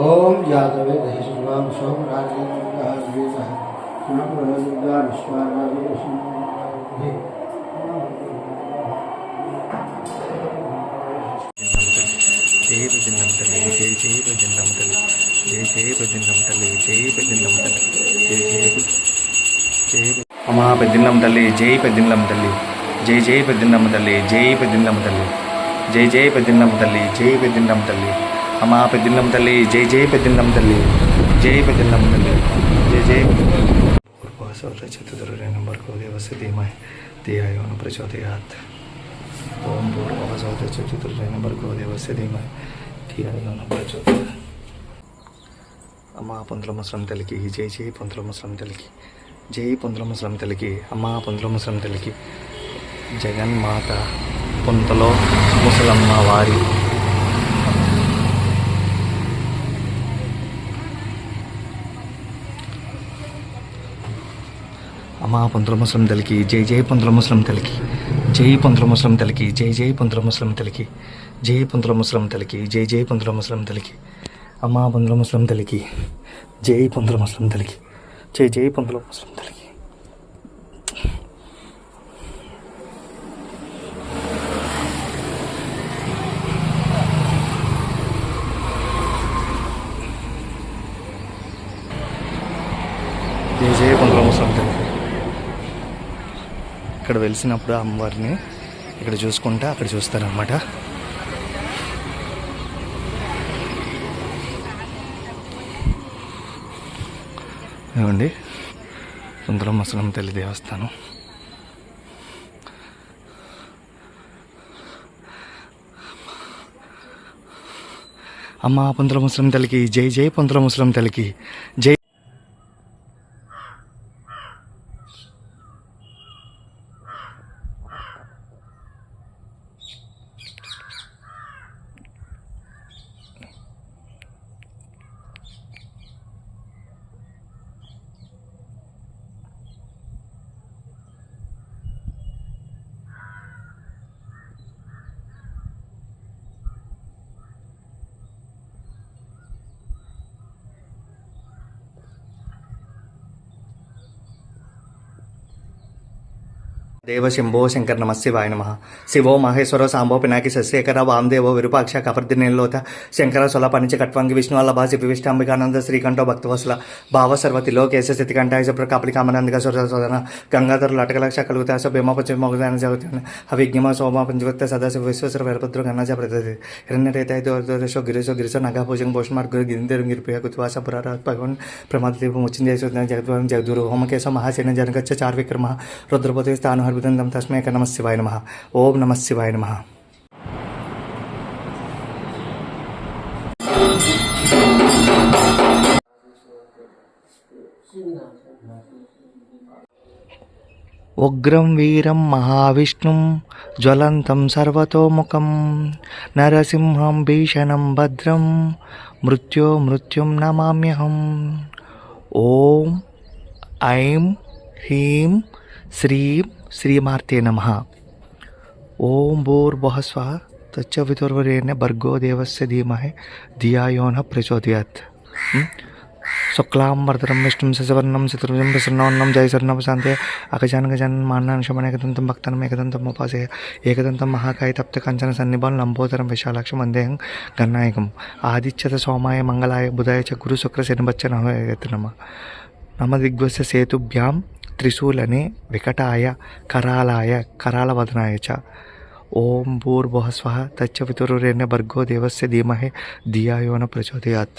ఓం జాతవే దహి శుభాం శోం రాజేంద్రः ద్వేషः నామరుద్గా విశ్వారాజేషం జై భజన్నం తల్లి జై జై భజన్నం తల్లి జై జై భజన్నం తల్లి జై భజన్నం తల్లి జై జై జై అమ్మా పెద్దిన్నం తల్లి జై పెద్దిన్నం తల్లి జై జై పెద్దిన్నం తల్లి జై పెద్దిన్నం తల్లి జై జై పెద్దిన్నం తల్లి జై పెద్దిన్నం తల్లి అమ్మా పెద్దిన్నం తల్లి జై జై పెద్దిన్నం తల్లి జై పెద్దిన్నం తల్లి జై జై. పూర్వసౌత చతుర్వేణ భర్గో దేవస్య ధీమహి ధియాయో ప్రచోదయాత్. ఓం పూర్వసౌత చతుర్వేణ భర్గో దేవస్య ధీమహి ధియాయో ప్రచోదయాత్. అమ్మా పొంతుల ముసలం తల్లికి జై జై పొంతుల ముసలం తల్లికి జై పొంతుల ముసలం తల్లికి అమ్మా పొంతుల ముసలం తల్లికి. జగన్మాత పొంతలో ముసలమ్మ వారి అమ్మా పొంతుల ముస్లిం తల్లికి జై జై పొంతుల ముస్లిం తల్లికి జై పొంతుల ముస్లిం తల్లికి జై జై పొంతుల ముస్లిం తల్లికి జై పొంతుల ముస్లిం తల్లికి జై జై పొంతుల ముస్లిం తల్లికి అమ్మా పొంతుల ముస్లిం తల్లికి జై పొంతుల ముస్లిం తల్లికి జై జై పొంతుల ముస్లిం తల్లికి. ఇక్కడ వెలిసినప్పుడు అమ్మవారిని ఇక్కడ చూసుకుంటా అక్కడ చూస్తారనమాట ఏమండి సుందరం ముసలం తల్లి దేవస్థానం. అమ్మ పొంతుల ముస్లిం తల్లికి జై జై పొంతుల ముస్లిం తల్లికి జై. देव शिंभो शंकर नमस्वाय नम शिव महेश्वर सांभो पिनाकी शशिखर वामदेव विरूपाक्ष कपर्दिनोत शंकर सोल पंच कट्वांग विष्णु अल्लाह शिविष्टांबिकानंद श्रीकंठ भक्तवसल भावसर्वति लोकेश स्थितिघंटाइजप्र कपल कामानंद सुरसोधन गंगाधर लटकलक्ष कल भीम पंचमोदान जगतने अभिज्ञम सोम पंचवृत्त सदस्य विश्वेश्वर वीरभद्र गंगा प्रदति गिरीशो गिरीश नगा भोजन भोषण मार्ग गिरी गिरीपुतवास भगवान प्रमादीपम उच्चिंद जगद जगदूर होमकेश महाशन जनगच्छ चार विक्रम रुद्रपति स्थान हर స్థాను తస్మేక నమ శివాయ నమ. ఓం నమ శివాయ నమ. ఉగ్రం వీరం మహావిష్ణుం జ్వలంతం సర్వతోముఖం నరసింహం భీషణం భద్రం మృత్యో మృత్యుం నమామ్యహం. ఓం ఐం హ్రీం श्री श्रीमार्ते नम। ओं भूर्भ स्व तच्च विदुर्वरेण्य भर्गो देवस्य धीमहे धिया यो नः प्रचोदयात् शुक्लां वर्धनं विष्णुं ससवर्णं शत्रुजं प्रसन्नोन्नं जयसर्णवशान्ते अगजान् गजान् मान्नान्, शमने, एकदन्तं भक्तनम् एकदन्तम् उपासे एकदन्तं, महाकाय, तप्त कंचन सन्निभं लम्बोदरं, विशालाक्षं वन्देहं गन्नायकम् आदित्यत सोमाय, मंगलाय, बुधाय च गुरुशुक्रसेनबच्च नम, नमः। नमदिग्वस्य सेतुभ्यां త్రిశూలనే వికటాయ కరాలాయ కరాళవదనాయ చ. ఓం భూర్భువస్వ తచ్చ వితురురేణ్య భర్గో దేవస్య ధీమహే ధియాయోన ప్రచోదయాత్.